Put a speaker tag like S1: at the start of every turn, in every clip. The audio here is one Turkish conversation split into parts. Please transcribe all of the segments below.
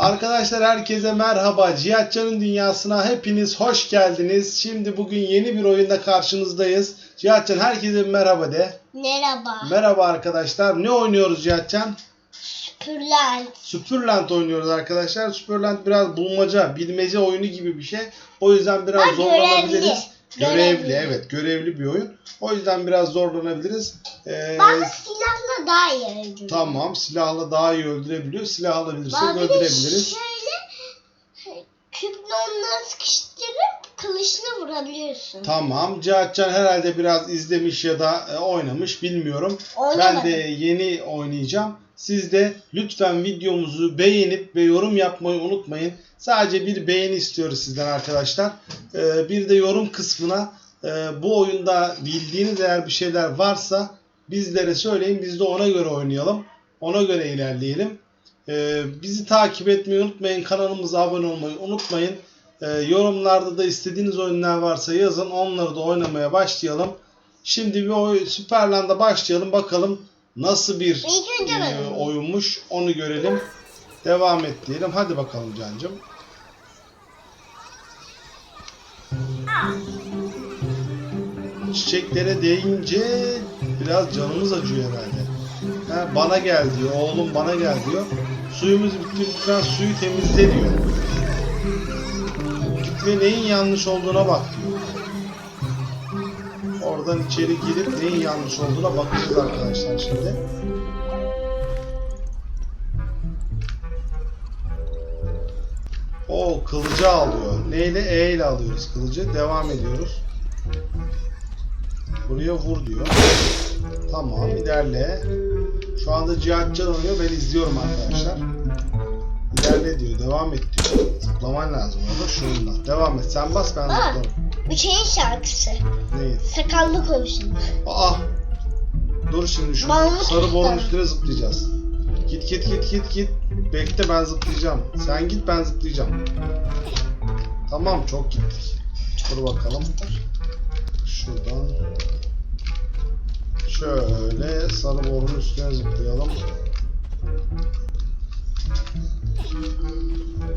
S1: Arkadaşlar herkese merhaba. Cihatcan'ın dünyasına hepiniz hoş geldiniz. Şimdi bugün yeni bir oyunda karşınızdayız. Cihatcan herkese merhaba de.
S2: Merhaba.
S1: Merhaba arkadaşlar. Ne oynuyoruz Cihatcan?
S2: Pürlent.
S1: Superland oynuyoruz arkadaşlar. Superland biraz bulmaca, bilmece oyunu gibi bir şey. O yüzden biraz
S2: Ha,
S1: zorlanabiliriz.
S2: görevli.
S1: Görevli, evet görevli bir oyun. O yüzden biraz zorlanabiliriz. Ee,
S2: Bana silahla daha iyi öldürüyor.
S1: tamam silahla daha iyi öldürebiliyor. Silah alabilirsek
S2: de
S1: öldürebiliriz.
S2: şöyle küple onları sıkıştırıp kılıçla vurabiliyorsun.
S1: Tamam. Cihatcan herhalde biraz izlemiş ya da e, oynamış bilmiyorum. Ben
S2: Oynamadım.
S1: de yeni oynayacağım. Siz de lütfen videomuzu beğenip ve yorum yapmayı unutmayın. Sadece bir beğeni istiyoruz sizden arkadaşlar. Ee, bir de yorum kısmına e, bu oyunda bildiğiniz eğer bir şeyler varsa bizlere söyleyin. Biz de ona göre oynayalım. Ona göre ilerleyelim. Ee, bizi takip etmeyi unutmayın. Kanalımıza abone olmayı unutmayın. Ee, yorumlarda da istediğiniz oyunlar varsa yazın. Onları da oynamaya başlayalım. Şimdi bir oy Superland'a başlayalım. Bakalım nasıl bir e, oyunmuş. Onu görelim. Devam et diyelim. Hadi bakalım Cancım. Çiçeklere değince biraz canımız acıyor herhalde. Ha, bana gel diyor. Oğlum bana gel diyor. Suyumuz bitti lütfen suyu temizle diyor. Git ve neyin yanlış olduğuna bak diyor. Oradan içeri girip neyin yanlış olduğuna bakacağız arkadaşlar şimdi. O kılıcı alıyor. Neyle? E ile alıyoruz kılıcı. Devam ediyoruz. Buraya vur diyor. Tamam ilerle. Şu anda Cihatcan oynuyor. Ben izliyorum arkadaşlar. İlerle diyor. Devam et diyor. Zıplaman lazım orada. Şununla. Devam et. Sen bas ben zıplarım.
S2: Bu şeyin şarkısı.
S1: Neyi?
S2: Sakallı konuşun.
S1: Aa! Dur şimdi şu
S2: Mahmut
S1: sarı borun üstüne zıplayacağız. Git git git git git. Bekle ben zıplayacağım. Sen git ben zıplayacağım. Tamam çok gittik. Dur bakalım. Şuradan. Şöyle sarı borun üstüne zıplayalım.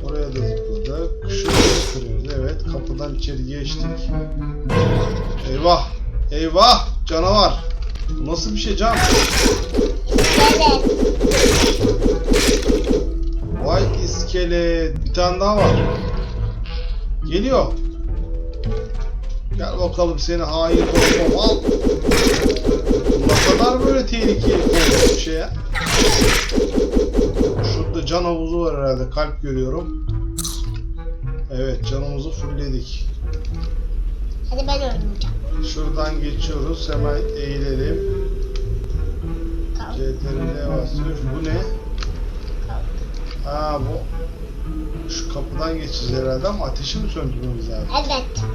S1: Oraya da zıpladık. Şuraya kırıyoruz. Evet kapıdan içeri geçtik. Eyvah! Eyvah! Canavar! Nasıl bir şey can? Vay iskelet. Bir tane daha var. Geliyor. Gel bakalım seni hain korkmam al. Ne kadar böyle tehlikeli bir şey ya. Şurada can havuzu var herhalde. Kalp görüyorum. Evet canımızı fullledik.
S2: Hadi ben oynayacağım.
S1: Şuradan geçiyoruz. Hemen eğilelim.
S2: Kalk.
S1: CTRL'ye basıyoruz. Bu ne?
S2: Kalk.
S1: Ha bu şu kapıdan geçeceğiz herhalde ama ateşi mi söndürmemiz lazım?
S2: Evet.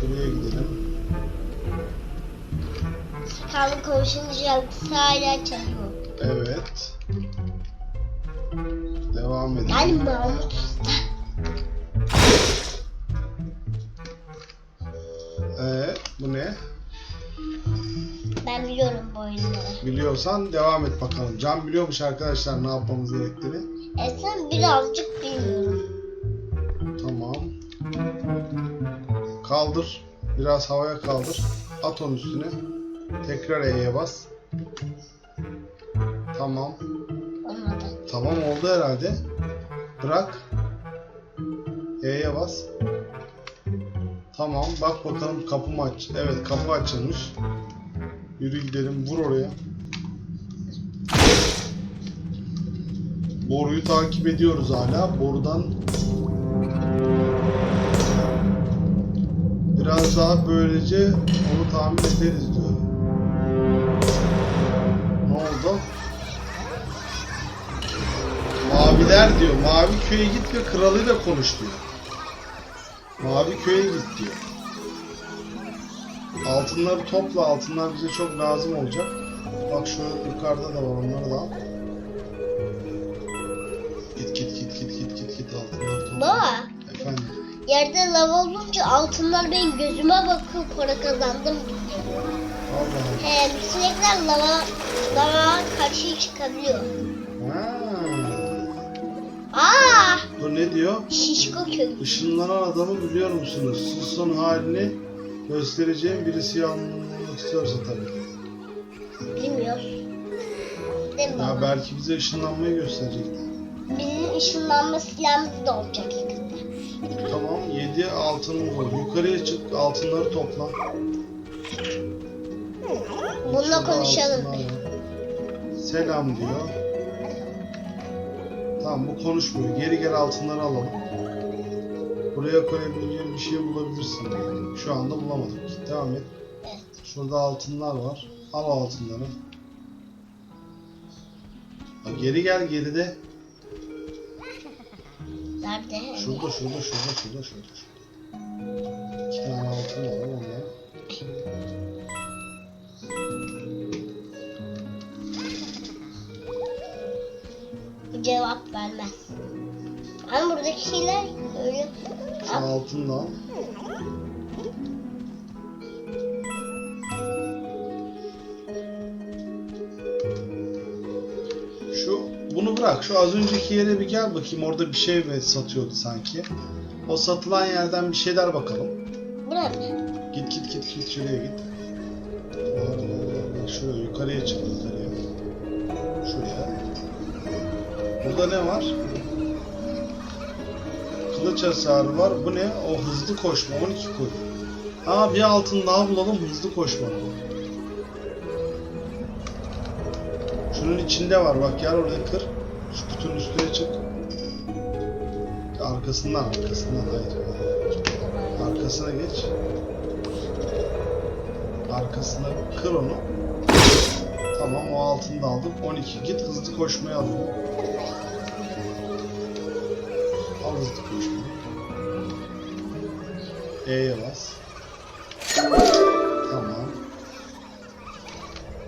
S1: Şuraya gidelim.
S2: Sakallı konuşun şarkısı hala çalıyor.
S1: Evet. Devam edelim.
S2: Yani
S1: Evet, bu ne?
S2: Ben biliyorum bu oyunları.
S1: Biliyorsan devam et bakalım. Can biliyormuş arkadaşlar ne yapmamız gerektiğini.
S2: E sen birazcık bilmiyorum.
S1: Tamam. Kaldır. Biraz havaya kaldır. At onun üstüne. Tekrar E'ye bas. Tamam.
S2: Olmadı.
S1: Tamam oldu herhalde. Bırak. E'ye bas. Tamam bak bakalım kapı mı aç. Evet kapı açılmış. Yürü gidelim vur oraya. Boruyu takip ediyoruz hala. Borudan biraz daha böylece onu tahmin ederiz diyor. Ne oldu? Maviler diyor. Mavi köye git ve kralıyla konuş diyor. Mavi köye git diyor. Altınları topla. Altınlar bize çok lazım olacak. Bak şu yukarıda da var. Onları da al. Git git git git git git git altınları topla.
S2: Baba.
S1: Efendim.
S2: Yerde lava olunca altınlar benim gözüme bakıyor para kazandım diyor.
S1: Allah Allah.
S2: Hem sinekler lava, lava karşı çıkabiliyor.
S1: Dur ne diyor?
S2: Şişko köy.
S1: Işınlanan adamı biliyor musunuz? Siz son halini göstereceğim birisi yanılmak istiyorsa tabii.
S2: Değil mi
S1: Ya
S2: baba?
S1: belki bize ışınlanmayı gösterecekti.
S2: Bizim ışınlanma silahımız da olacak yakında.
S1: Tamam 7 altınımız var. Yukarıya çık altınları topla.
S2: Bununla konuşalım
S1: altınlar. Selam diyor. Tamam bu konuşmuyor. Geri gel altınları alalım. Buraya koyabileceğim bir şey bulabilirsin. diyor. Şu anda bulamadık. Devam et. Şurada altınlar var. Al altınları. Ha, geri gel geride. Şurada şurada şurada şurada şurada. İki tane altın var onlar.
S2: Cevap vermez. Ama buradaki şeyler öyle...
S1: Şu altını al. Şu bunu bırak. Şu az önceki yere bir gel bakayım. Orada bir şey satıyordu sanki. O satılan yerden bir şeyler bakalım.
S2: Bura mı?
S1: Git git git git şuraya git. Şuraya yukarıya çık yukarıya. Şuraya. Burada ne var? Kılıç hasarı var. Bu ne? O hızlı koşma. 12 koy. Aa bir altın daha bulalım hızlı koşma. Şunun içinde var bak gel oraya kır. Şu kutunun üstüne çık. Arkasından arkasından hayır. Arkasına geç. Arkasına kır onu. Tamam o altını da aldık. 12. Git hızlı koşmaya al. Al hızlı koşmayı. E'ye bas. Tamam.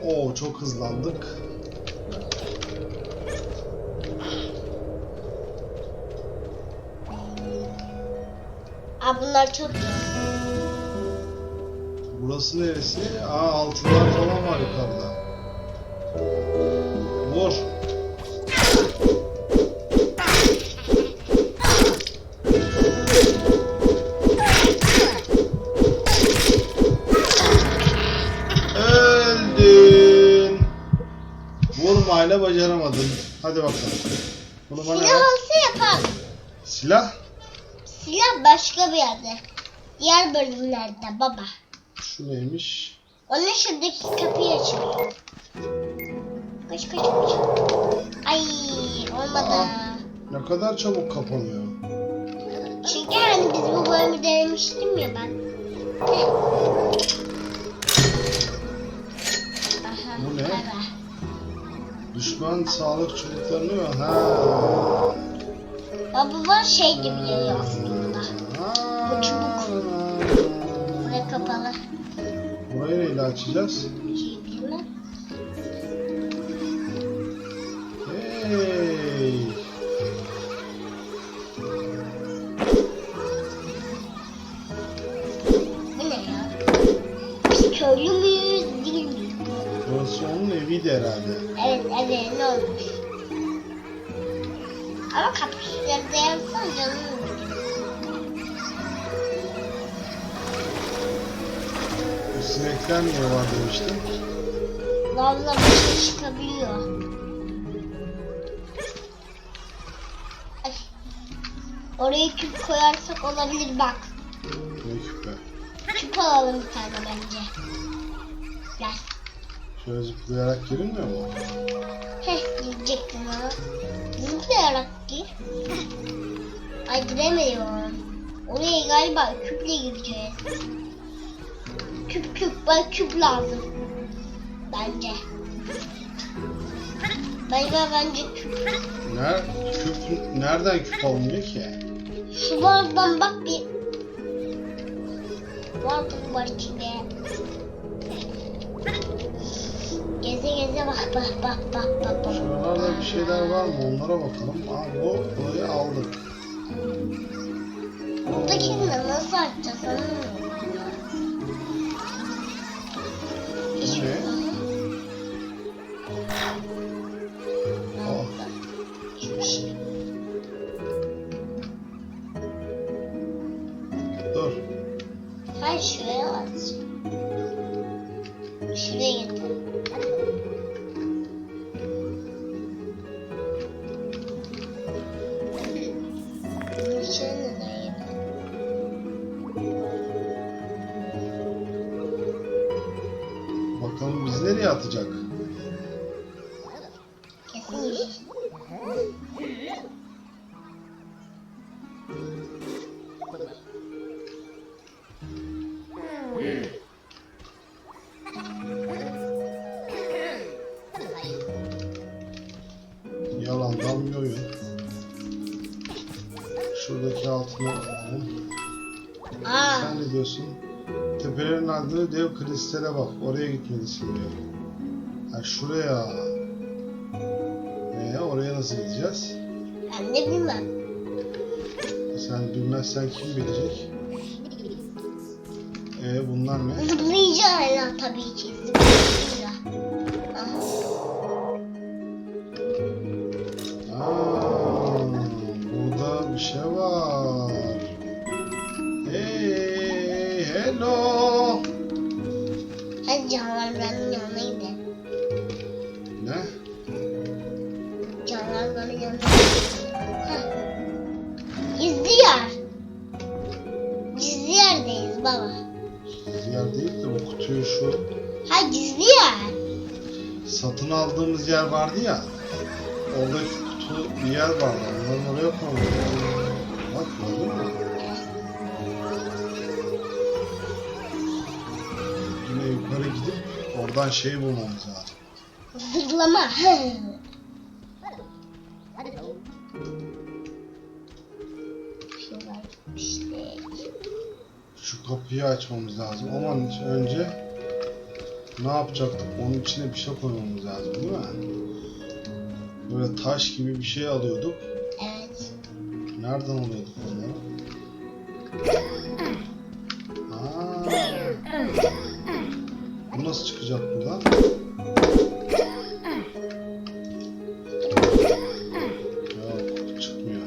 S1: Oo çok hızlandık.
S2: Aa bunlar çok iyi.
S1: Burası neresi? Aa altınlar falan var yukarıda. Vur. Öldün. Vurmayla bacaramadın. Hadi bakalım. Bunu bana
S2: Silah
S1: ver.
S2: olsa yapar.
S1: Silah.
S2: Silah başka bir yerde. Diğer bölümlerde baba.
S1: Şu neymiş?
S2: Onun şuradaki kapıyı açıyor. Kaç kaç kaç. Ay olmadı.
S1: Aa. Ne kadar çabuk kapanıyor.
S2: Çünkü hani biz bu bölümü denemiştim ya ben. Aha,
S1: Bu ne?
S2: ara.
S1: Düşman sağlık çubuklarını mı? Ha.
S2: Baba var şey gibi geliyor aslında. Bu çubuk.
S1: Neyle açacağız? Hey.
S2: Ne ya? Biz köylü müyüz değil miyiz?
S1: Burası onun eviydi herhalde.
S2: Evet evet ne olmuş? Ama kapışları da yapsan canım.
S1: Sinekler niye var demiştim.
S2: Lavla bir şey çıkabiliyor. Ay. Oraya küp koyarsak olabilir bak.
S1: Ne küpe.
S2: Küp alalım bir tane bence. Gel.
S1: Şöyle zıplayarak girilmiyor mu?
S2: Heh gidecektim ha. Zıplayarak gir. Ay giremiyorum. Oraya galiba küple gireceğiz. Küp küp bana küp lazım. Bence. Galiba bence küp.
S1: Ner küp nereden küp alınıyor ki?
S2: Şuradan bak bir. Vardır var içinde. Geze geze bak bak bak bak bak bak.
S1: Şuralarda bir şeyler var mı? Onlara bakalım. Aa bu burayı aldık.
S2: Buradakini nasıl açacağız anlamıyorum.
S1: içi.
S2: Şey? Oh. Çok şey. Dur. Hayır şuraya at.
S1: Bir oyun. Şuradaki altına alalım.
S2: Aa,
S1: Sen ne diyorsun? Tepelerin ardında dev kristale bak. Oraya gitmelisin diyor. Ha şuraya. Ee, oraya nasıl gideceğiz?
S2: ben de bilmem.
S1: Sen bilmezsen kim bilecek? Ee, bunlar ne?
S2: Zıplayacağım tabii ki.
S1: Var. Hey, hello.
S2: Hadi canavarların yanına gidelim.
S1: Ne?
S2: Canavarların yanına gidelim. Gizli yer. Gizli yerdeyiz baba.
S1: Gizli yer değil de bu kutuyu şu
S2: Ha gizli yer.
S1: satın aldığımız yer vardı ya. Oradaki kutu bir yer vardı. Onları oraya koymadık. Yine yukarı gidip oradan şey bulmamız lazım.
S2: Gitmiştik.
S1: Şu kapıyı açmamız lazım. Ama önce ne yapacaktık? Onun içine bir şey koymamız lazım değil mi? Böyle taş gibi bir şey alıyorduk.
S2: Evet.
S1: Nereden alıyorduk. Bu nasıl çıkacak buradan? Yok çıkmıyor.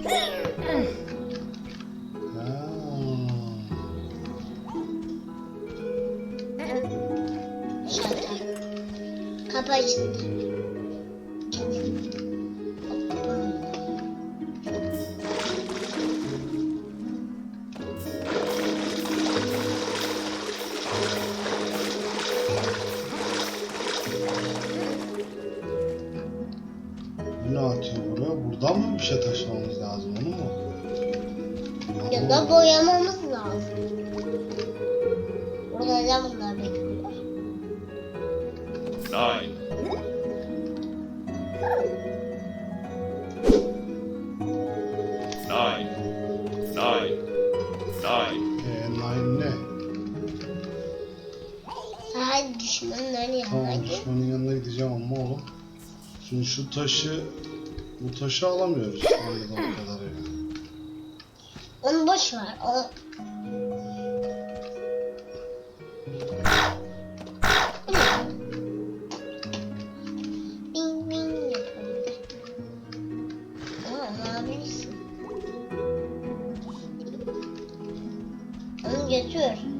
S1: Şimdi şu taşı bu taşı alamıyoruz anladığım kadarıyla.
S2: Onu boş ver. O... Bing bing yapalım. Ama ne? Onu götür.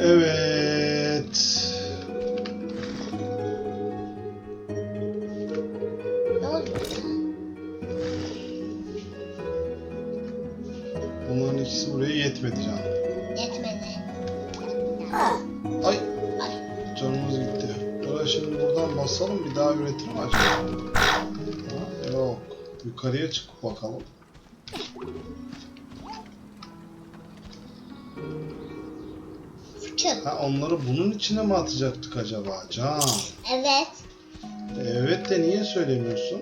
S2: Evet.
S1: Bunların ikisi buraya yetmedi canım.
S2: Yetmedi.
S1: Ay. Canımız gitti. Buraya şimdi buradan basalım bir daha acaba? Ha, yok. Yukarıya çıkıp bakalım. Onları bunun içine mi atacaktık acaba? Can.
S2: Evet.
S1: Evet de niye söylemiyorsun?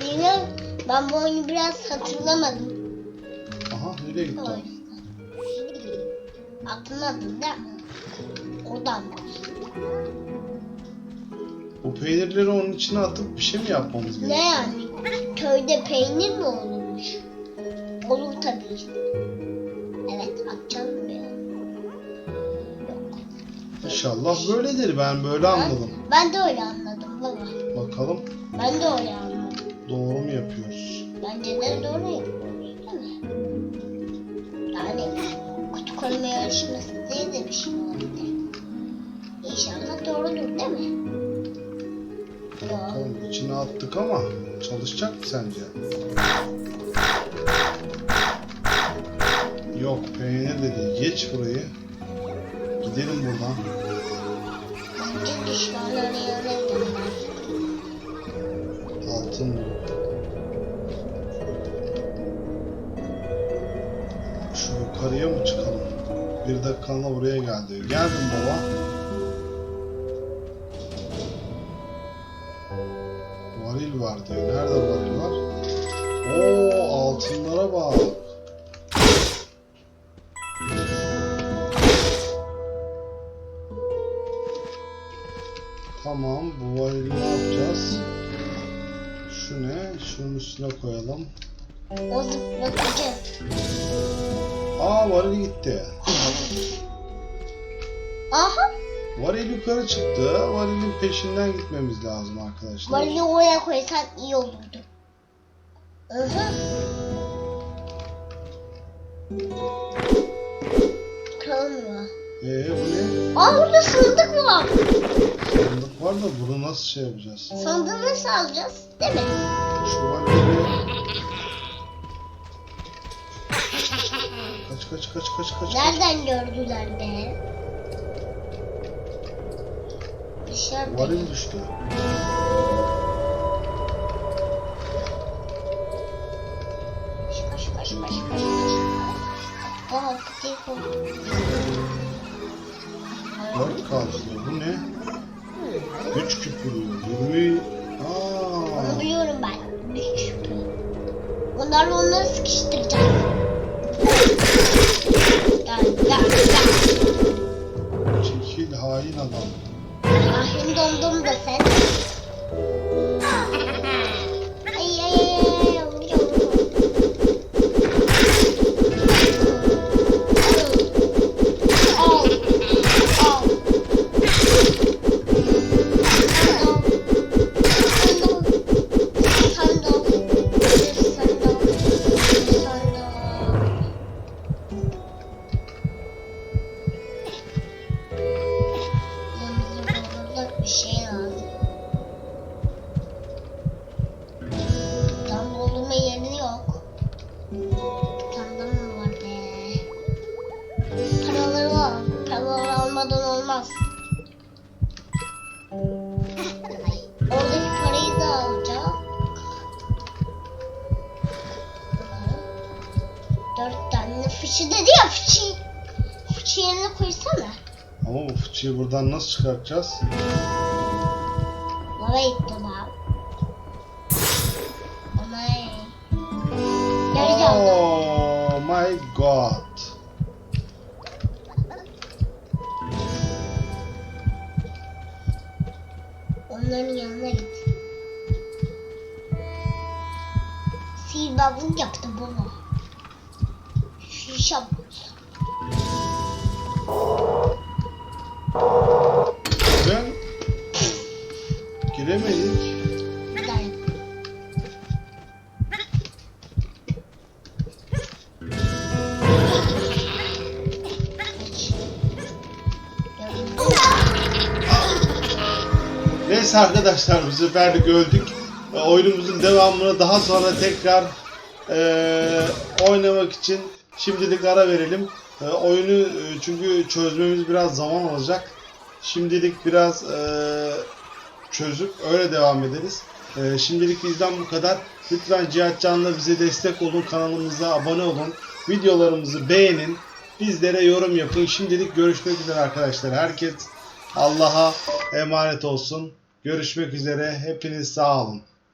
S2: Bilmiyorum. Ben bu oyunu biraz hatırlamadım.
S1: Aha nereye gitti?
S2: O değil mi? Oradan.
S1: Bu peynirleri onun içine atıp bir şey mi yapmamız gerekiyor?
S2: Ne yani? Köyde peynir mi olurmuş? Olur tabii.
S1: İnşallah böyledir. Ben böyle anladım.
S2: ben de öyle anladım baba.
S1: Bakalım
S2: Ben de öyle anladım.
S1: doğru mu yapıyoruz?
S2: Bence de doğru yapıyoruz değil mi? Yani kutu koyma yarışması diye de bir şey vardı. İnşallah doğrudur değil mi? Yok.
S1: Bakalım içine attık ama çalışacak mı sence? Yok peynir de değil. Geç burayı. Gidelim buradan. Altın. Şu yukarıya mı çıkalım? Bir dakikanla buraya geldi. Geldim baba. Varil var diyor. Nerede varil var? Oo altınlara bak. Tamam bu varili ne yapacağız? Şu ne? Şunun üstüne koyalım.
S2: O zıplatıcı.
S1: Aa varil gitti.
S2: Aha!
S1: Varil yukarı çıktı. Varilin peşinden gitmemiz lazım arkadaşlar.
S2: Varili oraya koysan iyi olurdu. Aha. Kırılmıyor.
S1: Ee bu ne?
S2: Aa burada sandık var.
S1: Sandık var da bunu nasıl şey yapacağız?
S2: Sandığı nasıl alacağız? Değil mi?
S1: Şu varilleri... Kaç kaç kaç kaç kaç. kaç.
S2: Nereden gördüler be? Dışarıda.
S1: Varil düştü.
S2: Koş koş koş koş. Aa kutuyu koy.
S1: Dört kaldı. Bu ne?
S2: Onlarla onları sıkıştıracağız. Gel gel gel.
S1: çekil hain adam.
S2: Ahim dondum da sen.
S1: Fıçıyı buradan nasıl çıkartacağız?
S2: Lava gitti
S1: Neyse arkadaşlar bu seferlik öldük. E, Oyunumuzun devamını daha sonra tekrar e, oynamak için şimdilik ara verelim. E, oyunu e, çünkü çözmemiz biraz zaman alacak. Şimdilik biraz e, çözüp öyle devam ederiz. E, şimdilik bizden bu kadar. Lütfen Cihat Can'la bize destek olun. Kanalımıza abone olun. Videolarımızı beğenin. Bizlere yorum yapın. Şimdilik görüşmek üzere arkadaşlar. Herkes Allah'a emanet olsun. Görüşmek üzere. Hepiniz sağ olun.